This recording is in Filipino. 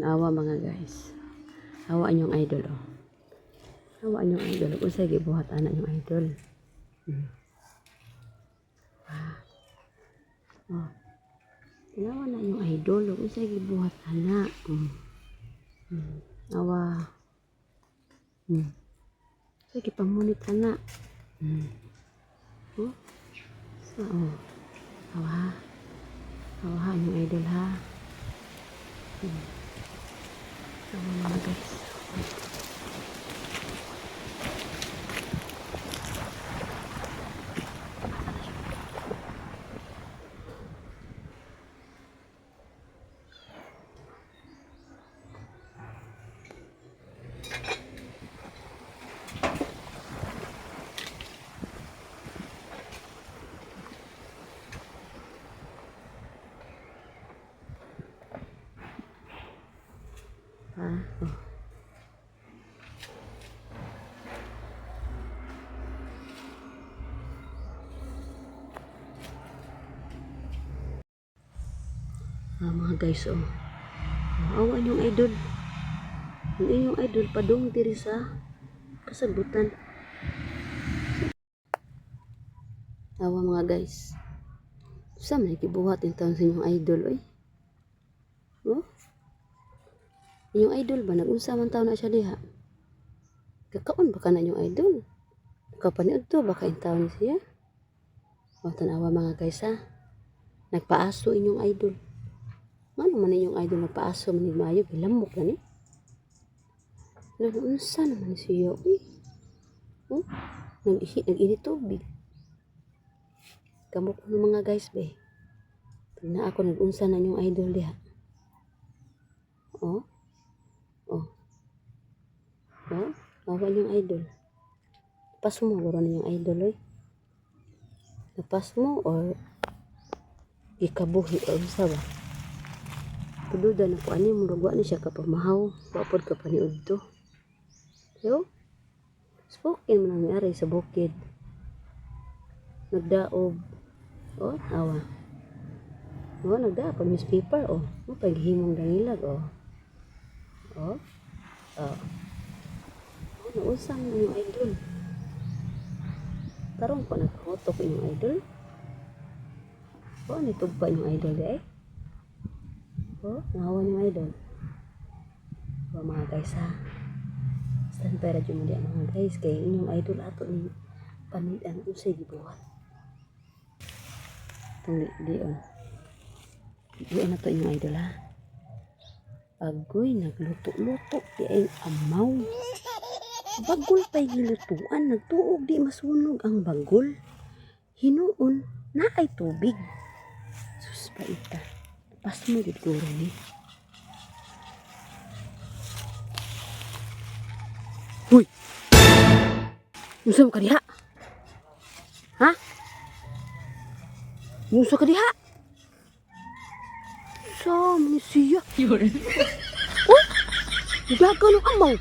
Naawa mga guys. Hawaan yung idol oh. Hawaan yung idol. Kung sige buhat anak yung idol. Hmm. Ah. Oh. Tinawa na yung idol. Kung sige buhat anak. Hmm. Hmm. Awa. Hmm. Sige pamunit anak. Hmm. Oh. So, oh. Awa. Awahan yung idol ha. Hmm. Awa mga guys. Ha? Oh. Ah, mga guys, oh. Oh, awan yung idol. Yung inyong idol, padong diri sa kasabutan. Awa mga guys. Sa man kibuhat yung taon sa inyong idol, oy. Oh? Yung idol ba, nag-unsa man taon na siya diha? Kakaon ba ka na yung idol? Kapaniod to, baka yung taon siya? O, tanawa mga guys ha. Nagpaaso inyong idol. Ano man inyong idol nagpaaso, manig maayo, bilamok na ni. Nag-unsa naman siya, uy. Oh, nag-ihi, nag-init tubig. Kamok ko mga guys, be. Tingnan ako, nag-unsa na inyong idol diha. Oh. Oh, awan yung idol. Pas mo, guro na yung idol, oy. Napas mo, or ikabuhi, o isa ba? Tududa na po, ani mo, rugwa ni siya kapamahaw. Wapod ka pa ni Udto. Yo? Spoken mo na may aray sa bukid. Nagdaob. Oh, awa. Oh, nagdaob. Newspaper, oh. Oh, paghimong dangilag, oh. Oh. Oh. Nausang na yung idol. Tarong ko nagkahotok yung idol. Oh, nitugpa yung idol eh. Oh, nahawan yung idol. Oh, mga guys ha. Stand para dyan mo di mga guys. Kaya inyong idol ato ni panit ang usay gibuhat. Itong di, di on. Di on na to yung idol ha. Agoy, nagluto-luto. Di ay amaw. Bagol pa'y gilutuan. Nagtuog di masunog ang bagol. Hinuon na ay tubig. Sus pa ita. Pas mo gituro ni. Huy! Musa mo ka diha? Ha? Musa ka diha? Sa, siya. Yun. Oh! Daga ng amaw.